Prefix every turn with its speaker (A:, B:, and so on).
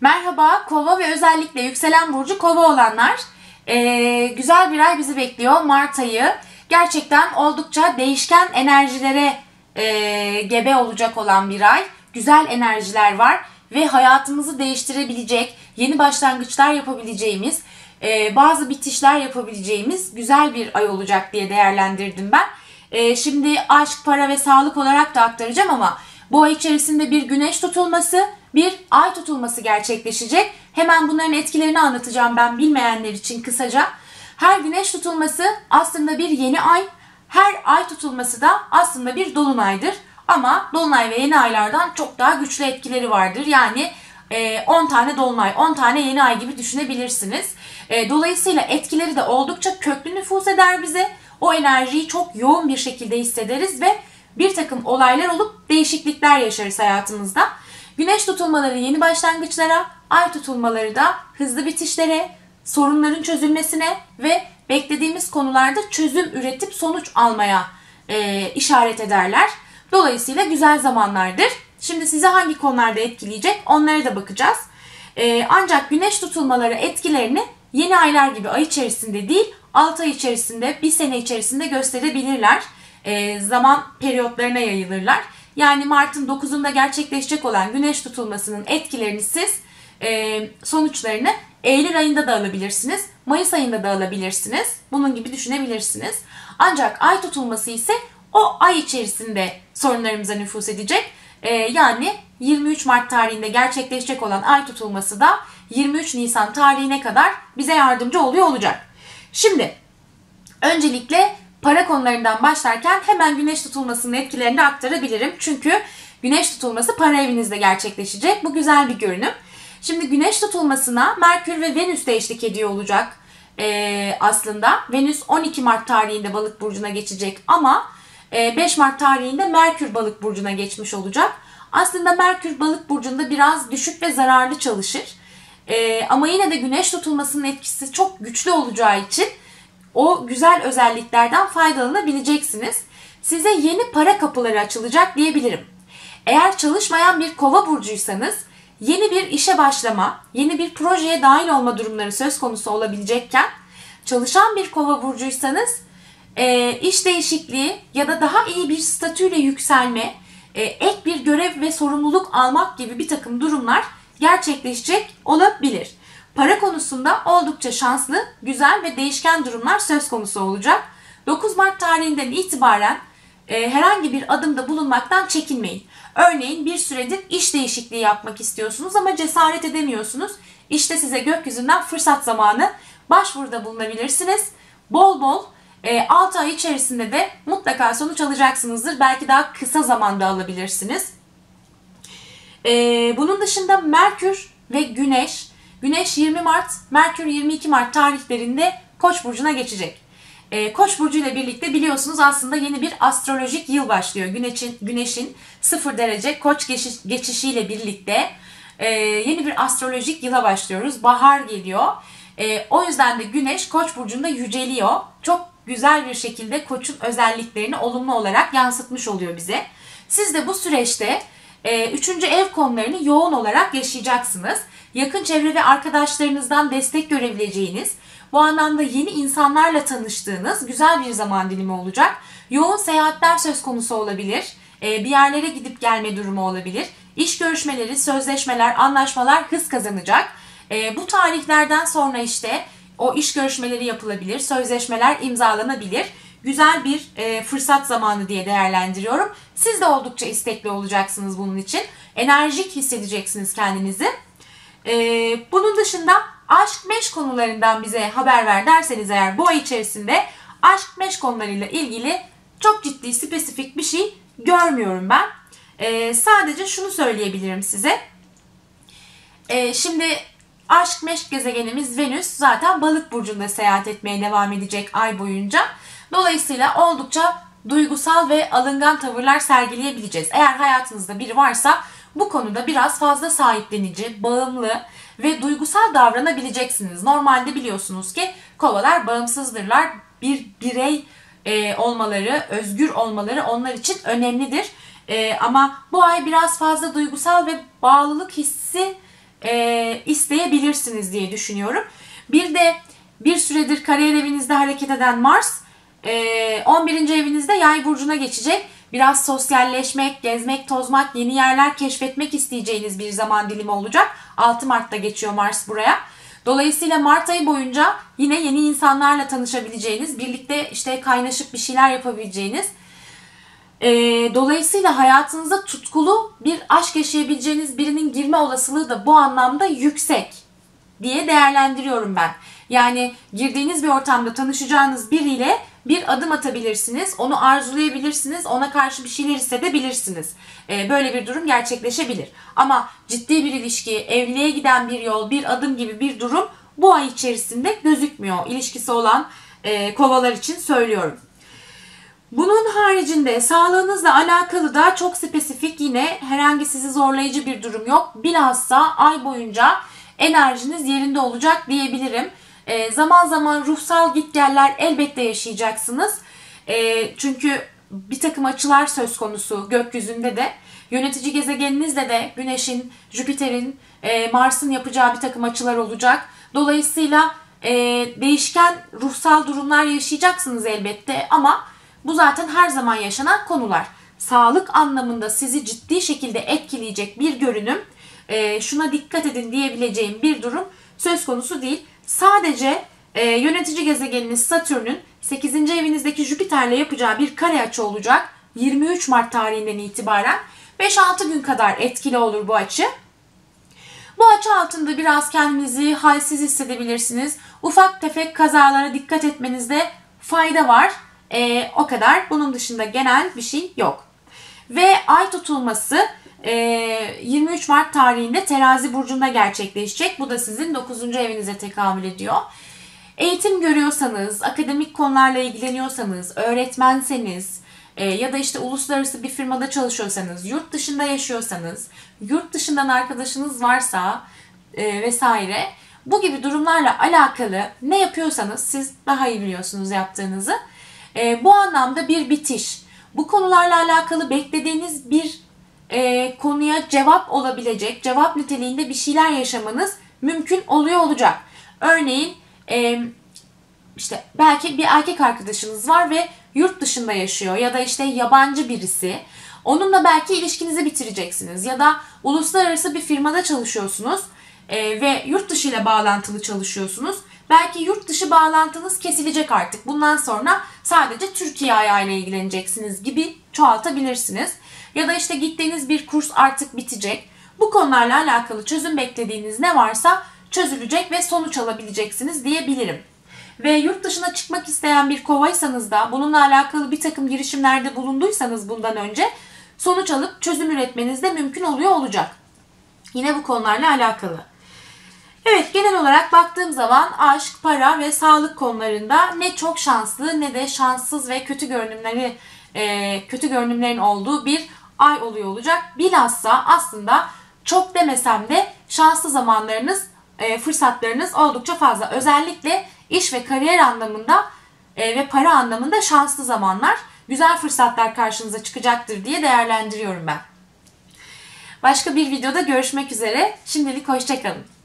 A: Merhaba kova ve özellikle yükselen burcu kova olanlar. Ee, güzel bir ay bizi bekliyor Mart ayı. Gerçekten oldukça değişken enerjilere e, gebe olacak olan bir ay. Güzel enerjiler var ve hayatımızı değiştirebilecek, yeni başlangıçlar yapabileceğimiz, e, bazı bitişler yapabileceğimiz güzel bir ay olacak diye değerlendirdim ben. E, şimdi aşk, para ve sağlık olarak da aktaracağım ama bu ay içerisinde bir güneş tutulması, bir ay tutulması gerçekleşecek. Hemen bunların etkilerini anlatacağım ben bilmeyenler için kısaca. Her güneş tutulması aslında bir yeni ay, her ay tutulması da aslında bir dolunaydır. Ama dolunay ve yeni aylardan çok daha güçlü etkileri vardır. Yani 10 e, tane dolunay, 10 tane yeni ay gibi düşünebilirsiniz. E, dolayısıyla etkileri de oldukça köklü nüfus eder bize. O enerjiyi çok yoğun bir şekilde hissederiz ve bir takım olaylar olup değişiklikler yaşarız hayatımızda. Güneş tutulmaları yeni başlangıçlara, ay tutulmaları da hızlı bitişlere, sorunların çözülmesine ve beklediğimiz konularda çözüm üretip sonuç almaya e, işaret ederler. Dolayısıyla güzel zamanlardır. Şimdi size hangi konularda etkileyecek onlara da bakacağız. E, ancak güneş tutulmaları etkilerini yeni aylar gibi ay içerisinde değil 6 ay içerisinde, bir sene içerisinde gösterebilirler. E, zaman periyotlarına yayılırlar. Yani Mart'ın 9'unda gerçekleşecek olan güneş tutulmasının etkilerini siz e, sonuçlarını Eylül ayında da alabilirsiniz. Mayıs ayında da alabilirsiniz. Bunun gibi düşünebilirsiniz. Ancak ay tutulması ise o ay içerisinde sorunlarımıza nüfus edecek. E, yani 23 Mart tarihinde gerçekleşecek olan ay tutulması da 23 Nisan tarihine kadar bize yardımcı oluyor olacak. Şimdi öncelikle para konularından başlarken hemen güneş tutulmasının etkilerini aktarabilirim. Çünkü güneş tutulması para evinizde gerçekleşecek. Bu güzel bir görünüm. Şimdi güneş tutulmasına Merkür ve Venüs de eşlik ediyor olacak ee, aslında. Venüs 12 Mart tarihinde balık burcuna geçecek ama 5 Mart tarihinde Merkür balık burcuna geçmiş olacak. Aslında Merkür balık burcunda biraz düşük ve zararlı çalışır. Ee, ama yine de güneş tutulmasının etkisi çok güçlü olacağı için o güzel özelliklerden faydalanabileceksiniz. Size yeni para kapıları açılacak diyebilirim. Eğer çalışmayan bir kova burcuysanız yeni bir işe başlama, yeni bir projeye dahil olma durumları söz konusu olabilecekken çalışan bir kova burcuysanız e, iş değişikliği ya da daha iyi bir statüyle yükselme, e, ek bir görev ve sorumluluk almak gibi bir takım durumlar gerçekleşecek olabilir. Para konusunda oldukça şanslı, güzel ve değişken durumlar söz konusu olacak. 9 Mart tarihinden itibaren e, herhangi bir adımda bulunmaktan çekinmeyin. Örneğin bir süredir iş değişikliği yapmak istiyorsunuz ama cesaret edemiyorsunuz. İşte size gökyüzünden fırsat zamanı başvuruda bulunabilirsiniz. Bol bol e, 6 ay içerisinde de mutlaka sonuç alacaksınızdır. Belki daha kısa zamanda alabilirsiniz. E, bunun dışında Merkür ve Güneş Güneş 20 Mart, Merkür 22 Mart tarihlerinde Koç burcuna geçecek. E, Koç burcu ile birlikte biliyorsunuz aslında yeni bir astrolojik yıl başlıyor. Güneşin Güneşin 0 derece Koç geçiş, geçişiyle birlikte e, yeni bir astrolojik yıla başlıyoruz. Bahar geliyor. E, o yüzden de Güneş Koç burcunda yüceliyor. Çok güzel bir şekilde Koç'un özelliklerini olumlu olarak yansıtmış oluyor bize. Siz de bu süreçte e, üçüncü ev konularını yoğun olarak yaşayacaksınız. Yakın çevre ve arkadaşlarınızdan destek görebileceğiniz, bu anlamda yeni insanlarla tanıştığınız güzel bir zaman dilimi olacak. Yoğun seyahatler söz konusu olabilir. E, bir yerlere gidip gelme durumu olabilir. İş görüşmeleri, sözleşmeler, anlaşmalar hız kazanacak. E, bu tarihlerden sonra işte o iş görüşmeleri yapılabilir, sözleşmeler imzalanabilir güzel bir e, fırsat zamanı diye değerlendiriyorum. Siz de oldukça istekli olacaksınız bunun için. Enerjik hissedeceksiniz kendinizi. E, bunun dışında aşk meş konularından bize haber ver derseniz eğer bu ay içerisinde aşk meş konularıyla ilgili çok ciddi spesifik bir şey görmüyorum ben. E, sadece şunu söyleyebilirim size. E, şimdi aşk meşk gezegenimiz Venüs zaten balık burcunda seyahat etmeye devam edecek ay boyunca. Dolayısıyla oldukça duygusal ve alıngan tavırlar sergileyebileceğiz. Eğer hayatınızda biri varsa bu konuda biraz fazla sahiplenici, bağımlı ve duygusal davranabileceksiniz. Normalde biliyorsunuz ki kovalar bağımsızdırlar. Bir birey e, olmaları, özgür olmaları onlar için önemlidir. E, ama bu ay biraz fazla duygusal ve bağlılık hissi e, isteyebilirsiniz diye düşünüyorum. Bir de bir süredir kariyer evinizde hareket eden Mars e, 11. evinizde yay burcuna geçecek. Biraz sosyalleşmek, gezmek, tozmak, yeni yerler keşfetmek isteyeceğiniz bir zaman dilimi olacak. 6 Mart'ta geçiyor Mars buraya. Dolayısıyla Mart ayı boyunca yine yeni insanlarla tanışabileceğiniz, birlikte işte kaynaşıp bir şeyler yapabileceğiniz, e, dolayısıyla hayatınızda tutkulu bir aşk yaşayabileceğiniz birinin girme olasılığı da bu anlamda yüksek diye değerlendiriyorum ben. Yani girdiğiniz bir ortamda tanışacağınız biriyle bir adım atabilirsiniz, onu arzulayabilirsiniz, ona karşı bir şeyler hissedebilirsiniz. Ee, böyle bir durum gerçekleşebilir. Ama ciddi bir ilişki, evliliğe giden bir yol, bir adım gibi bir durum bu ay içerisinde gözükmüyor. İlişkisi olan e, kovalar için söylüyorum. Bunun haricinde sağlığınızla alakalı da çok spesifik yine herhangi sizi zorlayıcı bir durum yok. Bilhassa ay boyunca enerjiniz yerinde olacak diyebilirim. E, zaman zaman ruhsal gitgeller elbette yaşayacaksınız. E, çünkü bir takım açılar söz konusu gökyüzünde de. Yönetici gezegeninizde de Güneş'in, Jüpiter'in, e, Mars'ın yapacağı bir takım açılar olacak. Dolayısıyla e, değişken ruhsal durumlar yaşayacaksınız elbette ama bu zaten her zaman yaşanan konular. Sağlık anlamında sizi ciddi şekilde etkileyecek bir görünüm, e, şuna dikkat edin diyebileceğim bir durum söz konusu değil. Sadece e, yönetici gezegeniniz Satürn'ün 8. evinizdeki Jüpiter'le yapacağı bir kare açı olacak. 23 Mart tarihinden itibaren 5-6 gün kadar etkili olur bu açı. Bu açı altında biraz kendinizi halsiz hissedebilirsiniz. Ufak tefek kazalara dikkat etmenizde fayda var. E, o kadar. Bunun dışında genel bir şey yok. Ve ay tutulması 23 ee, Mart tarihinde terazi burcunda gerçekleşecek. Bu da sizin 9. evinize tekamül ediyor. Eğitim görüyorsanız, akademik konularla ilgileniyorsanız, öğretmenseniz e, ya da işte uluslararası bir firmada çalışıyorsanız, yurt dışında yaşıyorsanız, yurt dışından arkadaşınız varsa e, vesaire bu gibi durumlarla alakalı ne yapıyorsanız siz daha iyi biliyorsunuz yaptığınızı. E, bu anlamda bir bitiş. Bu konularla alakalı beklediğiniz bir e, konuya cevap olabilecek, cevap niteliğinde bir şeyler yaşamanız mümkün oluyor olacak. Örneğin e, işte belki bir erkek arkadaşınız var ve yurt dışında yaşıyor ya da işte yabancı birisi. Onunla belki ilişkinizi bitireceksiniz ya da uluslararası bir firmada çalışıyorsunuz e, ve yurt dışı ile bağlantılı çalışıyorsunuz. Belki yurt dışı bağlantınız kesilecek artık. Bundan sonra sadece Türkiye ayağıyla ilgileneceksiniz gibi çoğaltabilirsiniz. Ya da işte gittiğiniz bir kurs artık bitecek. Bu konularla alakalı çözüm beklediğiniz ne varsa çözülecek ve sonuç alabileceksiniz diyebilirim. Ve yurt dışına çıkmak isteyen bir kovaysanız da bununla alakalı bir takım girişimlerde bulunduysanız bundan önce sonuç alıp çözüm üretmeniz de mümkün oluyor olacak. Yine bu konularla alakalı. Evet genel olarak baktığım zaman aşk, para ve sağlık konularında ne çok şanslı ne de şanssız ve kötü görünümleri e, kötü görünümlerin olduğu bir ay oluyor olacak. Bilhassa aslında çok demesem de şanslı zamanlarınız, e, fırsatlarınız oldukça fazla. Özellikle iş ve kariyer anlamında e, ve para anlamında şanslı zamanlar, güzel fırsatlar karşınıza çıkacaktır diye değerlendiriyorum ben. Başka bir videoda görüşmek üzere. Şimdilik hoşçakalın.